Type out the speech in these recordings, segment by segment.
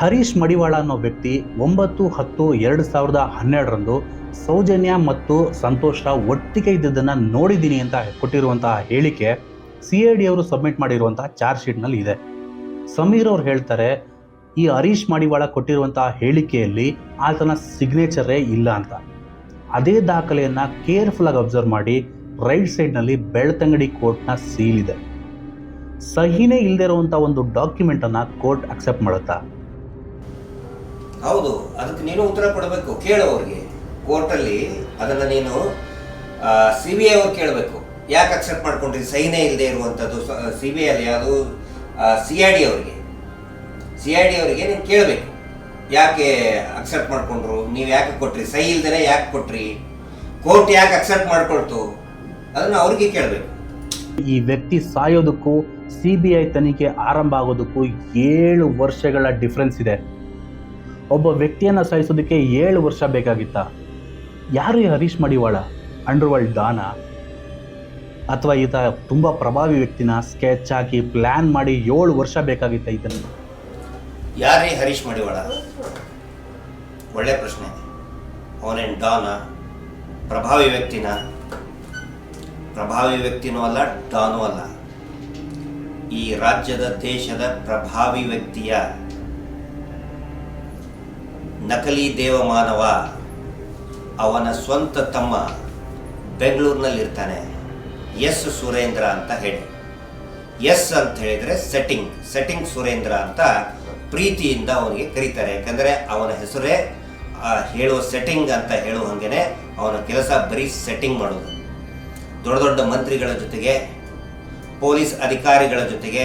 ಹರೀಶ್ ಮಡಿವಾಳ ಅನ್ನೋ ವ್ಯಕ್ತಿ ಒಂಬತ್ತು ಹತ್ತು ಎರಡು ಸಾವಿರದ ಹನ್ನೆರಡರಂದು ಸೌಜನ್ಯ ಮತ್ತು ಸಂತೋಷ ಒಟ್ಟಿಗೆ ಇದ್ದದನ್ನು ನೋಡಿದ್ದೀನಿ ಅಂತ ಕೊಟ್ಟಿರುವಂತಹ ಹೇಳಿಕೆ ಸಿ ಐ ಡಿ ಅವರು ಸಬ್ಮಿಟ್ ಮಾಡಿರುವಂತಹ ಚಾರ್ಜ್ ಶೀಟ್ನಲ್ಲಿ ಇದೆ. ಸಮೀರ್ ಅವ್ರು ಹೇಳ್ತಾರೆ, ಈ ಹರೀಶ್ ಮಡಿವಾಳ ಕೊಟ್ಟಿರುವಂತಹ ಹೇಳಿಕೆಯಲ್ಲಿ ಆತನ ಸಿಗ್ನೇಚರೇ ಇಲ್ಲ ಅಂತ. ಅದೇ ದಾಖಲೆಯನ್ನು ಕೇರ್ಫುಲ್ಲಾಗಿ ಅಬ್ಸರ್ವ್ ಮಾಡಿ ರೈಟ್ ಸೈಡ್ನಲ್ಲಿ ಬೆಳ್ತಂಗಡಿ ಕೋರ್ಟ್ನ ಸೀಲ್ ಇದೆ. ಸಹಿನೇ ಇಲ್ಲದೆ ಇರುವಂಥ ಒಂದು ಡಾಕ್ಯುಮೆಂಟನ್ನು ಕೋರ್ಟ್ ಅಕ್ಸೆಪ್ಟ್ ಮಾಡುತ್ತಾ? ಹೌದು, ಅದಕ್ಕೆ ನೀನು ಉತ್ತರ ಕೊಡಬೇಕು. ಕೇಳು ಅವ್ರಿಗೆ. ಕೋರ್ಟಲ್ಲಿ ಅದನ್ನ ನೀನು ಸಿ ಬಿ ಐ ಅವ್ರು ಕೇಳಬೇಕು. ಯಾಕೆ ಅಕ್ಸೆಪ್ಟ್ ಮಾಡ್ಕೊಂಡ್ರಿ? ಸೈನೇ ಇಲ್ಲದೆ ಇರುವಂಥದ್ದು, ಸಿ ಬಿ ಐ ಅಲ್ಲಿ ಸಿ ಐ ಡಿ ಅವರಿಗೆ. ಸಿ ಐ ಡಿ ಅವರಿಗೆ ನೀನು ಕೇಳಬೇಕು. ಯಾಕೆ ಅಕ್ಸೆಪ್ಟ್ ಮಾಡ್ಕೊಂಡ್ರು? ನೀವು ಯಾಕೆ ಕೊಟ್ರಿ? ಸಹಿ ಇಲ್ದೇ ಯಾಕೆ ಕೊಟ್ರಿ? ಕೋರ್ಟ್ ಯಾಕೆ ಅಕ್ಸೆಪ್ಟ್ ಮಾಡ್ಕೊಳ್ತು? ಅದನ್ನು ಅವ್ರಿಗೆ ಕೇಳಬೇಕು. ಈ ವ್ಯಕ್ತಿ ಸಾಯೋದಕ್ಕೂ ಸಿ ಬಿ ಐ ತನಿಖೆ ಆರಂಭ ಆಗೋದಕ್ಕೂ ಏಳು ವರ್ಷಗಳ ಡಿಫ್ರೆನ್ಸ್ ಇದೆ. ಒಬ್ಬ ವ್ಯಕ್ತಿಯನ್ನು ಸಾಯಿಸೋದಕ್ಕೆ ಏಳು ವರ್ಷ ಬೇಕಾಗಿತ್ತ? ಯಾರು ಈ ಹರೀಶ್ ಮಡಿವಾಳ? ಅಂಡರ್ವರ್ಲ್ಡ್ ದಾನ? ಅಥವಾ ಈತ ತುಂಬ ಪ್ರಭಾವಿ ವ್ಯಕ್ತಿನ ಸ್ಕೆಚ್ ಹಾಕಿ ಪ್ಲ್ಯಾನ್ ಮಾಡಿ ಏಳು ವರ್ಷ ಬೇಕಾಗಿತ್ತ ಇದನ್ನು ಯಾರೇ ಹರೀಶ್ ಮಡಿವಾಳ? ಒಳ್ಳೆ ಪ್ರಶ್ನೆ. ಅವನೇನು ಡಾನ ಪ್ರಭಾವಿ ವ್ಯಕ್ತಿನ? ಪ್ರಭಾವಿ ವ್ಯಕ್ತಿನೂ ಅಲ್ಲ ಡಾನೂ ಅಲ್ಲ. ಈ ರಾಜ್ಯದ, ದೇಶದ ಪ್ರಭಾವಿ ವ್ಯಕ್ತಿಯ ನಕಲಿ ದೇವಮಾನವ ಅವನ ಸ್ವಂತ ತಮ್ಮ ಬೆಂಗಳೂರಿನಲ್ಲಿರ್ತಾನೆ. ಎಸ್ ಸುರೇಂದ್ರ ಅಂತ ಹೇಳಿ. ಎಸ್ ಅಂತ ಹೇಳಿದರೆ ಸೆಟ್ಟಿಂಗ್ ಸೆಟ್ಟಿಂಗ್ ಸುರೇಂದ್ರ ಅಂತ ಪ್ರೀತಿಯಿಂದ ಅವನಿಗೆ ಕರೀತಾರೆ. ಯಾಕಂದರೆ ಅವನ ಹೆಸರೇ ಹೇಳುವ ಸೆಟ್ಟಿಂಗ್ ಅಂತ ಹೇಳುವ ಹಾಗೇನೆ ಅವನ ಕೆಲಸ ಬರೀ ಸೆಟ್ಟಿಂಗ್ ಮಾಡೋದು. ದೊಡ್ಡ ದೊಡ್ಡ ಮಂತ್ರಿಗಳ ಜೊತೆಗೆ, ಪೊಲೀಸ್ ಅಧಿಕಾರಿಗಳ ಜೊತೆಗೆ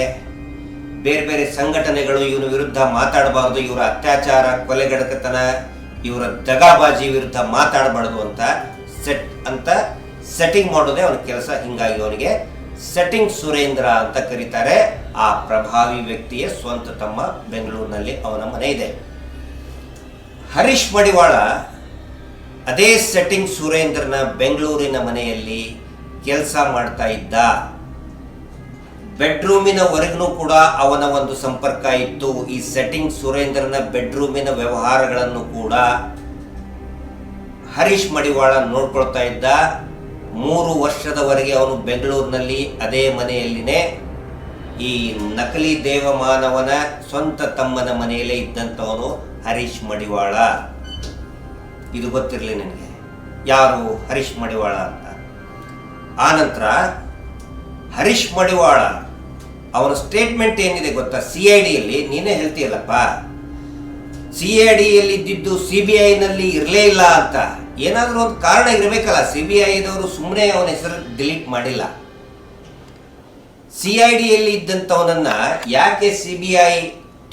ಬೇರೆ ಬೇರೆ ಸಂಘಟನೆಗಳು ಇವನ ವಿರುದ್ಧ ಮಾತಾಡಬಾರ್ದು, ಇವರ ಅತ್ಯಾಚಾರ, ಕೊಲೆಗಡಕತನ, ಇವರ ದಗಾಬಾಜಿ ವಿರುದ್ಧ ಮಾತಾಡಬಾರ್ದು ಅಂತ ಸೆಟ್ ಅಂತ ಸೆಟ್ಟಿಂಗ್ ಮಾಡೋದೇ ಅವನ ಕೆಲಸ. ಹಿಂಗಾಗಿ ಅವನಿಗೆ ಸೆಟ್ಟಿಂಗ್ ಸುರೇಂದ್ರ ಅಂತ ಕರೀತಾರೆ. ಆ ಪ್ರಭಾವಿ ವ್ಯಕ್ತಿಯ ಸ್ವಂತ ತಮ್ಮ ಬೆಂಗಳೂರಿನಲ್ಲಿ ಅವನ ಮನೆ ಇದೆ. ಹರೀಶ್ ಮಡಿವಾಳ ಅದೇ ಸೆಟ್ಟಿಂಗ್ ಸುರೇಂದ್ರನ ಬೆಂಗಳೂರಿನ ಮನೆಯಲ್ಲಿ ಕೆಲಸ ಮಾಡ್ತಾ ಇದ್ದ. ಬೆಡ್ರೂಮಿನ ವರೆಗೂ ಕೂಡ ಅವನ ಒಂದು ಸಂಪರ್ಕ ಇತ್ತು. ಈ ಸೆಟ್ಟಿಂಗ್ ಸುರೇಂದ್ರನ ಬೆಡ್ರೂಮಿನ ವ್ಯವಹಾರಗಳನ್ನು ಕೂಡ ಹರೀಶ್ ಮಡಿವಾಳ ನೋಡ್ಕೊಳ್ತಾ ಇದ್ದ. ಮೂರು ವರ್ಷದವರೆಗೆ ಅವನು ಬೆಂಗಳೂರಿನಲ್ಲಿ ಅದೇ ಮನೆಯಲ್ಲಿನೇ. ಈ ನಕಲಿ ದೇವಮಾನವನ ಸ್ವಂತ ತಮ್ಮನ ಮನೆಯಲ್ಲೇ ಇದ್ದಂಥವನು ಹರೀಶ್ ಮಡಿವಾಳ. ಇದು ಗೊತ್ತಿರಲಿ ನನಗೆ? ಯಾರು ಹರೀಶ್ ಮಡಿವಾಳ ಅಂತ? ಆನಂತರ ಹರೀಶ್ ಮಡಿವಾಳ ಅವನ ಸ್ಟೇಟ್ಮೆಂಟ್ ಏನಿದೆ ಗೊತ್ತಾ? ಸಿ ಐ ಡಿಯಲ್ಲಿ ನೀನೇ ಹೇಳ್ತೀಯಲ್ಲಪ್ಪ ಸಿ ಐ ಡಿಯಲ್ಲಿ ಇದ್ದಿದ್ದು ಸಿ ಬಿ ಐನಲ್ಲಿ ಇರಲೇ ಇಲ್ಲ ಅಂತ. ಏನಾದರೂ ಒಂದು ಕಾರಣ ಇರಬೇಕಲ್ಲ ಸಿ ಬಿ ಐದವರು ಸುಮ್ಮನೆ ಅವನ ಹೆಸರು ಡಿಲೀಟ್ ಮಾಡಿಲ್ಲ. ಸಿ ಐ ಡಿಯಲ್ಲಿ ಇದ್ದಂಥವನನ್ನು ಯಾಕೆ ಸಿ ಬಿ ಐ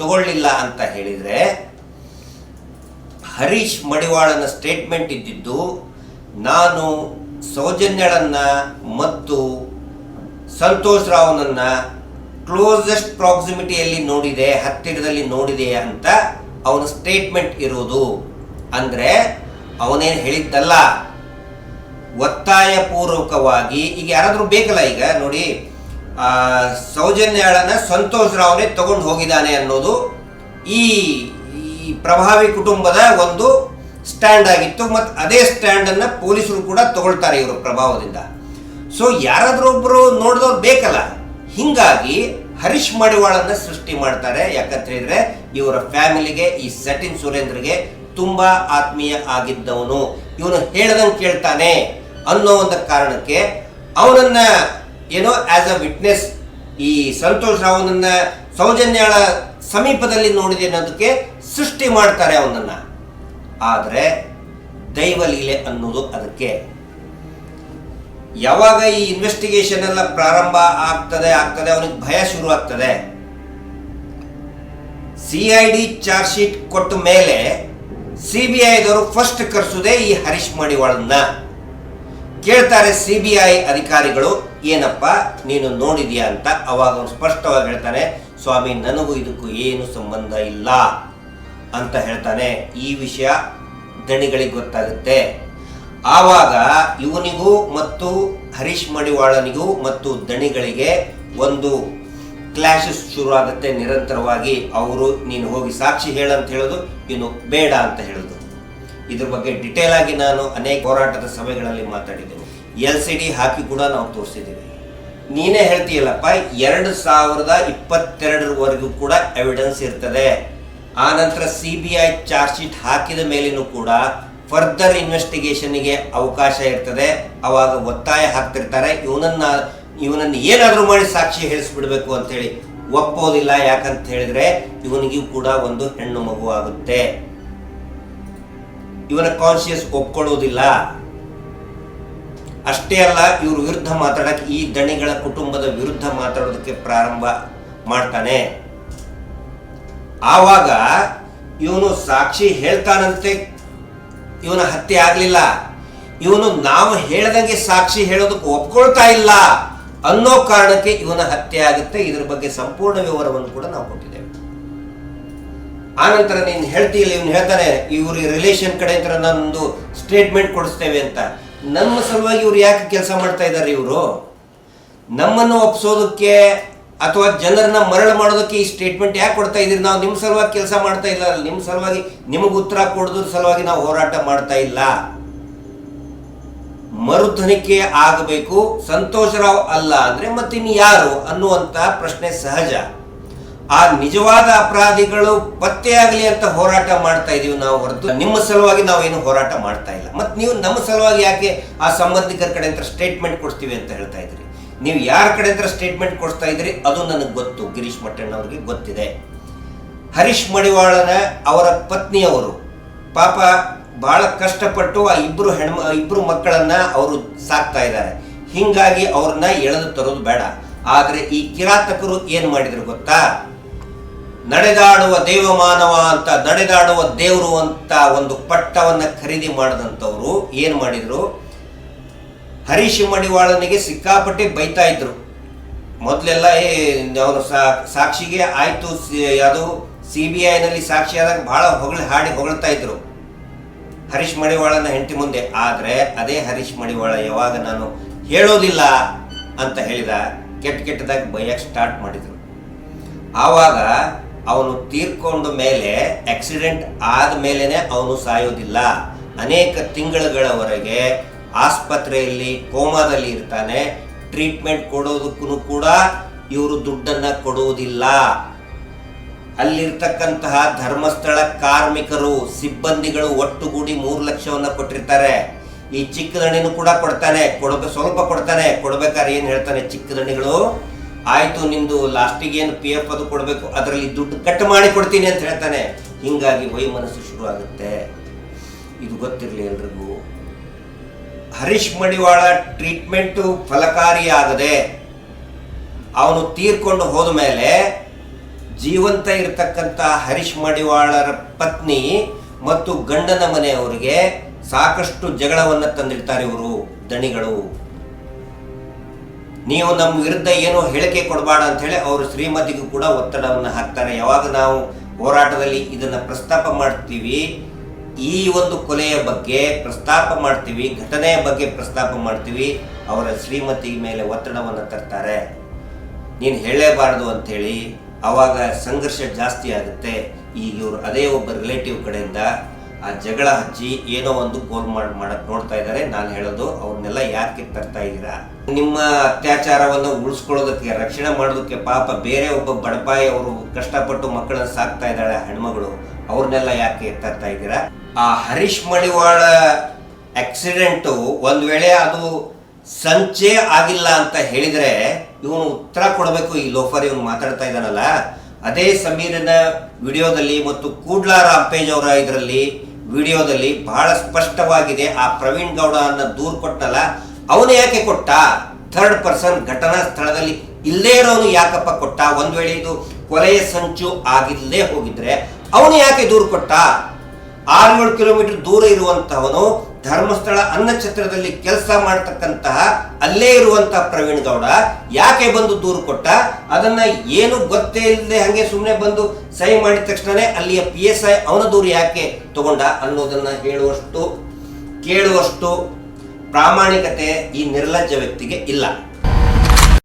ತಗೊಳ್ಳಿಲ್ಲ ಅಂತ ಹೇಳಿದರೆ, ಹರೀಶ್ ಮಡಿವಾಳನ ಸ್ಟೇಟ್ಮೆಂಟ್ ಇದ್ದಿದ್ದು, ನಾನು ಸೌಜನ್ಯಳನ್ನು ಮತ್ತು ಸಂತೋಷ್ ರಾವ್ನನ್ನ ಕ್ಲೋಸೆಸ್ಟ್ ಪ್ರಾಕ್ಸಿಮಿಟಿಯಲ್ಲಿ ನೋಡಿದೆ, ಹತ್ತಿರದಲ್ಲಿ ನೋಡಿದೆ ಅಂತ ಅವನ ಸ್ಟೇಟ್ಮೆಂಟ್ ಇರೋದು. ಅಂದರೆ, ಅವನೇನು ಹೇಳಿದ್ದಲ್ಲ. ಒತ್ತಾಯಪೂರ್ವಕವಾಗಿ, ಈಗ ಯಾರಾದರೂ ಬೇಕಲ್ಲ ಈಗ, ನೋಡಿ ಸೌಜನ್ಯಾಳನ್ನ ಸಂತೋಷ್ ರಾವ್ನೇ ತಗೊಂಡು ಹೋಗಿದ್ದಾನೆ ಅನ್ನೋದು ಈ ಪ್ರಭಾವಿ ಕುಟುಂಬದ ಒಂದು ಸ್ಟ್ಯಾಂಡ್ ಆಗಿತ್ತು. ಮತ್ತು ಅದೇ ಸ್ಟ್ಯಾಂಡನ್ನು ಪೊಲೀಸರು ಕೂಡ ತಗೊಳ್ತಾರೆ ಇವರು ಪ್ರಭಾವದಿಂದ. ಸೊ ಯಾರಾದರೂ ಒಬ್ಬರು ನೋಡಿದವ್ರು ಬೇಕಲ್ಲ. ಹಿಂಗಾಗಿ ಹರೀಶ್ ಮಡಿವಾಳನ್ನ ಸೃಷ್ಟಿ ಮಾಡ್ತಾರೆ. ಯಾಕಂತ ಹೇಳಿದ್ರೆ ಇವರ ಫ್ಯಾಮಿಲಿಗೆ, ಈ ಸಚಿನ್ ಸುರೇಂದ್ರಗೆ ತುಂಬಾ ಆತ್ಮೀಯ ಆಗಿದ್ದವನು. ಇವನು ಹೇಳ್ದಂಗೆ ಕೇಳ್ತಾನೆ ಅನ್ನೋ ಒಂದು ಕಾರಣಕ್ಕೆ ಅವನನ್ನ ಏನೋ ಆಸ್ ಅ ವಿಟ್ನೆಸ್ ಈ ಸಂತೋಷ್ ರಾವ್ನನ್ನ ಸೌಜನ್ಯಾಳ ಸಮೀಪದಲ್ಲಿ ನೋಡಿದೆ ಅನ್ನೋದಕ್ಕೆ ಸೃಷ್ಟಿ ಮಾಡ್ತಾರೆ ಅವನನ್ನ. ಆದರೆ ದೈವಲೀಲೆ ಅನ್ನೋದು ಅದಕ್ಕೆ. ಯಾವಾಗ ಈ ಇನ್ವೆಸ್ಟಿಗೇಷನ್ ಎಲ್ಲ ಪ್ರಾರಂಭ ಆಗ್ತದೆ ಆಗ್ತದೆ, ಅವನಿಗೆ ಭಯ ಶುರು ಆಗ್ತದೆ C I D charge sheet ಕೊಟ್ಟ ಮೇಲೆ ಸಿ ಬಿ ಐದವರು ಫಸ್ಟ್ ಕರ್ಸುದೇ ಈ ಹರೀಶ್ ಮಣಿವಾಳನ್ನ. ಕೇಳ್ತಾರೆ ಸಿ ಬಿ ಐ ಅಧಿಕಾರಿಗಳು, ಏನಪ್ಪ, ನೀನು ನೋಡಿದ್ಯಾ ಅಂತ? ಅವಾಗ ಅವನು ಸ್ಪಷ್ಟವಾಗಿ ಹೇಳ್ತಾನೆ ಸ್ವಾಮಿ, ನನಗೂ ಇದಕ್ಕೂ ಏನು ಸಂಬಂಧ ಇಲ್ಲ. ಅಂತ ಹೇಳ್ತಾನೆ. ಈ ವಿಷಯ ದಣಿಗಳಿಗೆ ಗೊತ್ತಾಗುತ್ತೆ. ಆವಾಗ ಇವನಿಗೂ ಮತ್ತು ಹರೀಶ್ ಮಡಿವಾಳನಿಗೂ ಮತ್ತು ದಣಿಗಳಿಗೆ ಒಂದು ಕ್ಲಾಶಸ್ ಶುರು ಆಗುತ್ತೆ ನಿರಂತರವಾಗಿ ಅವರು, ನೀನು ಹೋಗಿ ಸಾಕ್ಷಿ ಹೇಳಂತ ಹೇಳೋದು ಇನ್ನು ಬೇಡ ಅಂತ ಹೇಳೋದು. ಇದ್ರ ಬಗ್ಗೆ ಡಿಟೇಲ್ ಆಗಿ ನಾನು ಅನೇಕ ಹೋರಾಟದ ಸಭೆಗಳಲ್ಲಿ ಮಾತಾಡಿದ್ದೇನೆ. ಎಲ್ ಸಿ ಡಿ ಹಾಕಿ ಕೂಡ ನಾವು ತೋರಿಸಿದ್ದೀವಿ. ನೀನೇ ಹೇಳ್ತೀಯಲ್ಲಪ್ಪ, ಎರಡು ಸಾವಿರದ ಇಪ್ಪತ್ತೆರಡರವರೆಗೂ ಕೂಡ ಎವಿಡೆನ್ಸ್ ಇರ್ತದೆ. ಆ ನಂತರ C B I charge sheet ಹಾಕಿದ ಮೇಲೇನೂ ಕೂಡ ಫರ್ದರ್ ಇನ್ವೆಸ್ಟಿಗೇಷನ್ಗೆ ಅವಕಾಶ ಇರ್ತದೆ. ಅವಾಗ ಒತ್ತಾಯ ಹಾಕ್ತಿರ್ತಾರೆ. ಇವನನ್ನ, ಇವನನ್ನು ಏನಾದರೂ ಮಾಡಿ ಸಾಕ್ಷಿ ಹೇಳಿಸ್ಬಿಡ್ಬೇಕು ಅಂತೇಳಿ ಒಪ್ಪೋದಿಲ್ಲ. ಯಾಕಂತ ಹೇಳಿದ್ರೆ ಇವನಿಗೂ ಕೂಡ ಒಂದು ಹೆಣ್ಣು ಮಗು ಆಗುತ್ತೆ. ಇವನ ಕಾನ್ಶಿಯಸ್ ಒಪ್ಕೊಳ್ಳೋದಿಲ್ಲ. ಅಷ್ಟೇ ಅಲ್ಲ, ಇವ್ರ ವಿರುದ್ಧ ಮಾತಾಡಕ್ಕೆ ಈ ದಣಿಗಳ ಕುಟುಂಬದ ವಿರುದ್ಧ ಮಾತಾಡೋದಕ್ಕೆ ಪ್ರಾರಂಭ ಮಾಡ್ತಾನೆ. ಆವಾಗ ಇವನು ಸಾಕ್ಷಿ ಹೇಳ್ತಾನಂತೆ. ಇವನ ಹತ್ಯೆ ಆಗ್ಲಿಲ್ಲ. ಇವನು ನಾವು ಹೇಳ್ದಂಗೆ ಸಾಕ್ಷಿ ಹೇಳೋದಕ್ಕೆ ಒಪ್ಕೊಳ್ತಾ ಇಲ್ಲ ಅನ್ನೋ ಕಾರಣಕ್ಕೆ ಇವನ ಹತ್ಯೆ ಆಗುತ್ತೆ. ಇದ್ರ ಬಗ್ಗೆ ಸಂಪೂರ್ಣ ವಿವರವನ್ನು ಕೂಡ ನಾವು ಕೊಟ್ಟಿದ್ದೇವೆ. ಆನಂತರ ನೀನು ಹೇಳ್ತೀಯಲ್ಲ ಇವನು ಹೇಳ್ತಾನೆ ಇವ್ರ ರಿಲೇಷನ್ ಕಡೆ ಅಂತ ನಾನೊಂದು ಸ್ಟೇಟ್ಮೆಂಟ್ ಕೊಡಿಸ್ತೇವೆ ಅಂತ. ನಮ್ಮ ಸಲುವಾಗಿ ಇವ್ರು ಯಾಕೆ ಕೆಲಸ ಮಾಡ್ತಾ ಇದ್ದಾರೆ ಇವರು? ನಮ್ಮನ್ನು ಒಪ್ಸೋದಕ್ಕೆ ಅಥವಾ ಜನರನ್ನ ಮರಳು ಮಾಡೋದಕ್ಕೆ ಈ ಸ್ಟೇಟ್ಮೆಂಟ್ ಯಾಕೆ ಕೊಡ್ತಾ ಇದ್ದೀರಿ? ನಾವು ನಿಮ್ಮ ಸಲುವಾಗಿ ಕೆಲಸ ಮಾಡ್ತಾ ಇಲ್ಲ. ನಿಮ್ಮ ಸಲುವಾಗಿ ನಿಮಗೆ ಉತ್ತರ ಕೊಡೋದ್ರ ಸಲುವಾಗಿ ನಾವು ಹೋರಾಟ ಮಾಡ್ತಾ ಇಲ್ಲ. ಮರುಧನಿಕೆ ಆಗಬೇಕು. ಸಂತೋಷರಾವ್ ಅಲ್ಲ ಅಂದ್ರೆ ಮತ್ತಿನ್ ಯಾರು ಅನ್ನುವಂತ ಪ್ರಶ್ನೆ ಸಹಜ. ಆ ನಿಜವಾದ ಅಪರಾಧಿಗಳು ಪತ್ತೆಯಾಗಲಿ ಅಂತ ಹೋರಾಟ ಮಾಡ್ತಾ ಇದೀವಿ ನಾವು ಹೊರತು. ನಿಮ್ಮ ಸಲುವಾಗಿ ನಾವು ಏನು ಹೋರಾಟ ಮಾಡ್ತಾ ಇಲ್ಲ. ಮತ್ತೆ ನೀವು ನಮ್ಮ ಸಲುವಾಗಿ ಯಾಕೆ ಆ ಸಂಬಂಧಿಕರ ಕಡೆ ಅಂತ ಸ್ಟೇಟ್ಮೆಂಟ್ ಕೊಡ್ತೀವಿ ಅಂತ ಹೇಳ್ತಾ ಇದ್ರಿ? ನೀವು ಯಾರ ಕಡೆ ಅಂತ ಸ್ಟೇಟ್ಮೆಂಟ್ ಕೊಡ್ತಾ ಇದ್ರಿ ಅದು ನನಗೆ ಗೊತ್ತು. ಗಿರೀಶ್ ಮಟ್ಟಣ್ಣ ಅವ್ರಿಗೆ ಗೊತ್ತಿದೆ. ಹರೀಶ್ ಮಡಿವಾಳನ ಅವರ ಪತ್ನಿಯವರು. ಪಾಪ ಬಹಳ ಕಷ್ಟಪಟ್ಟು ಆ ಇಬ್ರು ಹೆಣ್ಮ ಇಬ್ರು ಮಕ್ಕಳನ್ನ ಅವರು ಸಾಕ್ತಾ ಇದ್ದಾರೆ. ಹಿಂಗಾಗಿ ಅವ್ರನ್ನ ಎಳೆದು ತರೋದು ಬೇಡ. ಆದರೆ ಈ ಕಿರಾತಕರು ಏನು ಮಾಡಿದ್ರು ಗೊತ್ತಾ? ನಡೆದಾಡುವ ದೇವಮಾನವ ಅಂತ, ನಡೆದಾಡುವ ದೇವರು ಅಂತ ಒಂದು ಪಟ್ಟವನ್ನ ಖರೀದಿ ಮಾಡಿದಂಥವ್ರು ಏನು ಮಾಡಿದ್ರು? ಹರೀಶ್ ಮಡಿವಾಳನಿಗೆ ಸಿಕ್ಕಾಪಟ್ಟೆ ಬೈತಾ ಇದ್ರು. ಮೊದಲೆಲ್ಲ ಅವನು ಸಾಕ್ಷಿಗೆ ಆಯಿತು ಅದು ಸಿ ಬಿ ಐನಲ್ಲಿ ಸಾಕ್ಷಿಯಾದಾಗ ಬಹಳ ಹೊಗಳ ಹಾಡಿ ಹೊಗಳ್ತಾ ಇದ್ರು. ಹರೀಶ್ ಮಡಿವಾಳನ ಹೆಂಡತಿ ಮುಂದೆ, ಆದ್ರೆ ಅದೇ ಹರೀಶ್ ಮಡಿವಾಳ ಯಾವಾಗ ನಾನು ಹೇಳೋದಿಲ್ಲ ಅಂತ ಹೇಳಿದ, ಕೆಟ್ಟ ಕೆಟ್ಟದಾಗಿ ಬೈಯಕ್ಕೆ ಸ್ಟಾರ್ಟ್ ಮಾಡಿದ್ರು. ಆವಾಗ ಅವನು ತೀರ್ಕೊಂಡ ಮೇಲೆ ಆಕ್ಸಿಡೆಂಟ್ ಆದ ಅವನು ಸಾಯೋದಿಲ್ಲ. ಅನೇಕ ತಿಂಗಳುಗಳವರೆಗೆ ಆಸ್ಪತ್ರೆಯಲ್ಲಿ ಕೋಮಾದಲ್ಲಿ ಇರ್ತಾನೆ ಟ್ರೀಟ್ಮೆಂಟ್ ಕೊಡೋದಕ್ಕೂ ಕೂಡ ಇವರು ದುಡ್ಡನ್ನ ಕೊಡುವುದಿಲ್ಲ ಅಲ್ಲಿರ್ತಕ್ಕಂತಹ ಧರ್ಮಸ್ಥಳ ಕಾರ್ಮಿಕರು, ಸಿಬ್ಬಂದಿಗಳು ಒಟ್ಟುಗೂಡಿ ಮೂರು ಲಕ್ಷವನ್ನ ಕೊಟ್ಟಿರ್ತಾರೆ. ಈ ಚಿಕ್ಕ ದಣಿನೂ ಕೂಡ ಕೊಡ್ತಾನೆ ಕೊಡಬೇಕು ಸ್ವಲ್ಪ ಕೊಡ್ತಾನೆ, ಕೊಡ್ಬೇಕಾದ್ರೆ ಏನ್ ಹೇಳ್ತಾನೆ ಚಿಕ್ಕ ದಣಿಗಳು ಆಯ್ತು, ನಿಂದು ಲಾಸ್ಟಿಗೆ ಏನು ಪಿ ಎಫ್ ಅದು ಕೊಡಬೇಕು, ಅದರಲ್ಲಿ ದುಡ್ಡು ಕಟ್ ಮಾಡಿ ಕೊಡ್ತೀನಿ ಅಂತ ಹೇಳ್ತಾನೆ. ಹಿಂಗಾಗಿ ವೈಮನಸ್ಸು ಶುರು ಆಗುತ್ತೆ ಇದು ಗೊತ್ತಿರಲಿ ಎಲ್ರಿಗೂ. ಹರೀಶ್ ಮಡಿವಾಳ ಟ್ರೀಟ್ಮೆಂಟು ಫಲಕಾರಿಯಾಗದೆ ಅವನು ತೀರ್ಕೊಂಡು ಹೋದ ಮೇಲೆ ಜೀವಂತ ಇರತಕ್ಕಂಥ ಹರೀಶ್ ಮಡಿವಾಳರ ಪತ್ನಿ ಮತ್ತು ಗಂಡನ ಮನೆಯವರಿಗೆ ಸಾಕಷ್ಟು ಜಗಳವನ್ನು ತಂದಿರ್ತಾರೆ ಇವರು ದಣಿಗಳು. ನೀವು ನಮ್ಮ ವಿರುದ್ಧ ಏನೋ ಹೇಳಿಕೆ ಕೊಡಬೇಡ ಅಂತ ಹೇಳಿ ಅವರು ಶ್ರೀಮತಿಗೂ ಕೂಡ ಒತ್ತಡವನ್ನು ಹಾಕ್ತಾರೆ. ಯಾವಾಗ ನಾವು ಹೋರಾಟದಲ್ಲಿ ಇದನ್ನು ಪ್ರಸ್ತಾಪ ಮಾಡ್ತೀವಿ ಈ ಒಂದು ಕೊಲೆಯ ಬಗ್ಗೆ ಪ್ರಸ್ತಾಪ ಮಾಡ್ತೀವಿ, ಘಟನೆಯ ಬಗ್ಗೆ ಪ್ರಸ್ತಾಪ ಮಾಡ್ತೀವಿ, ಅವರ ಶ್ರೀಮತಿ ಮೇಲೆ ಒತ್ತಡವನ್ನು ತರ್ತಾರೆ. ನೀನು ಹೇಳಲೇಬಾರದು ಅಂಥೇಳಿ ಅವಾಗ ಸಂಘರ್ಷ ಜಾಸ್ತಿ ಆಗುತ್ತೆ. ಈಗ ಇವರು ಅದೇ ಒಬ್ಬ ರಿಲೇಟಿವ್ ಕಡೆಯಿಂದ ಆ ಜಗಳ ಹಚ್ಚಿ ಏನೋ ಒಂದು ಗೋಲ್ ಮಾಡಿ ಮಾಡಕ್ಕೆ ನೋಡ್ತಾ ಇದ್ದಾರೆ. ನಾನು ಹೇಳೋದು ಅವ್ರನ್ನೆಲ್ಲ ಯಾಕೆ ತರ್ತಾ ಇದ್ದೀರಾ? ನಿಮ್ಮ ಅತ್ಯಾಚಾರವನ್ನು ಉಳಿಸ್ಕೊಳ್ಳೋದಕ್ಕೆ, ರಕ್ಷಣೆ ಮಾಡೋದಕ್ಕೆ ಪಾಪ ಬೇರೆ ಒಬ್ಬ ಬಡಪಾಯಿ ಅವರು ಕಷ್ಟಪಟ್ಟು ಮಕ್ಕಳನ್ನು ಸಾಕ್ತಾ ಇದ್ದಾಳೆ, ಹೆಣ್ಮಗಳು, ಅವ್ರನ್ನೆಲ್ಲ ಯಾಕೆ ತರ್ತಾ ಇದ್ದೀರಾ? ಆ ಹರೀಶ್ ಮಡಿವಾಳ ಆಕ್ಸಿಡೆಂಟು ಒಂದು ವೇಳೆ ಅದು ಸಂಚೆ ಆಗಿಲ್ಲ ಅಂತ ಹೇಳಿದರೆ ಇವನು ಉತ್ತರ ಕೊಡಬೇಕು. ಈ ಲೋಫರ್ ಇವನು ಮಾತಾಡ್ತಾ ಇದ್ದಾನಲ್ಲ. ಅದೇ ಸಮೀರನ ವಿಡಿಯೋದಲ್ಲಿ ಮತ್ತು ಕೂಡ್ಲಾ ರಾಂಪೇಜ್ ಅವರ ಇದರಲ್ಲಿ ವಿಡಿಯೋದಲ್ಲಿ ಬಹಳ ಸ್ಪಷ್ಟವಾಗಿದೆ. ಆ ಪ್ರವೀಣ್ ಗೌಡ ಅನ್ನ ದೂರು ಕೊಟ್ಟಲ್ಲ ಅವನು ಯಾಕೆ ಕೊಟ್ಟ? ಥರ್ಡ್ ಪರ್ಸನ್ ಘಟನಾ ಸ್ಥಳದಲ್ಲಿ ಇಲ್ಲೇ ಇರೋನು ಯಾಕಪ್ಪ ಕೊಟ್ಟ? ಒಂದು ವೇಳೆ ಇದು ಕೊಲೆಯ ಸಂಚು ಆಗಿಲ್ಲೇ ಹೋಗಿದ್ರೆ ಅವನು ಯಾಕೆ ದೂರು ಕೊಟ್ಟ? ಆರ್ನೂರು ಕಿಲೋಮೀಟರ್ ದೂರ ಇರುವಂತಹವನು ಧರ್ಮಸ್ಥಳ ಅನ್ನಛತ್ರದಲ್ಲಿ ಕೆಲಸ ಮಾಡತಕ್ಕಂತಹ ಅಲ್ಲೇ ಇರುವಂತಹ ಪ್ರವೀಣ್ ಗೌಡ. ಯಾಕೆ ಬಂದು ದೂರು ಕೊಟ್ಟ? ಅದನ್ನ ಏನು ಗೊತ್ತೇ ಇಲ್ಲದೆ ಹಂಗೆ ಸುಮ್ಮನೆ ಬಂದು ಸಹಿ ಮಾಡಿದ ತಕ್ಷಣನೇ ಅಲ್ಲಿಯ ಪಿ ಎಸ್ ಐ ಅವನ ದೂರು ಯಾಕೆ ತಗೊಂಡ ಅನ್ನೋದನ್ನ ಹೇಳುವಷ್ಟು, ಕೇಳುವಷ್ಟು ಪ್ರಾಮಾಣಿಕತೆ ಈ ನಿರ್ಲಜ್ಜ ವ್ಯಕ್ತಿಗೆ ಇಲ್ಲ.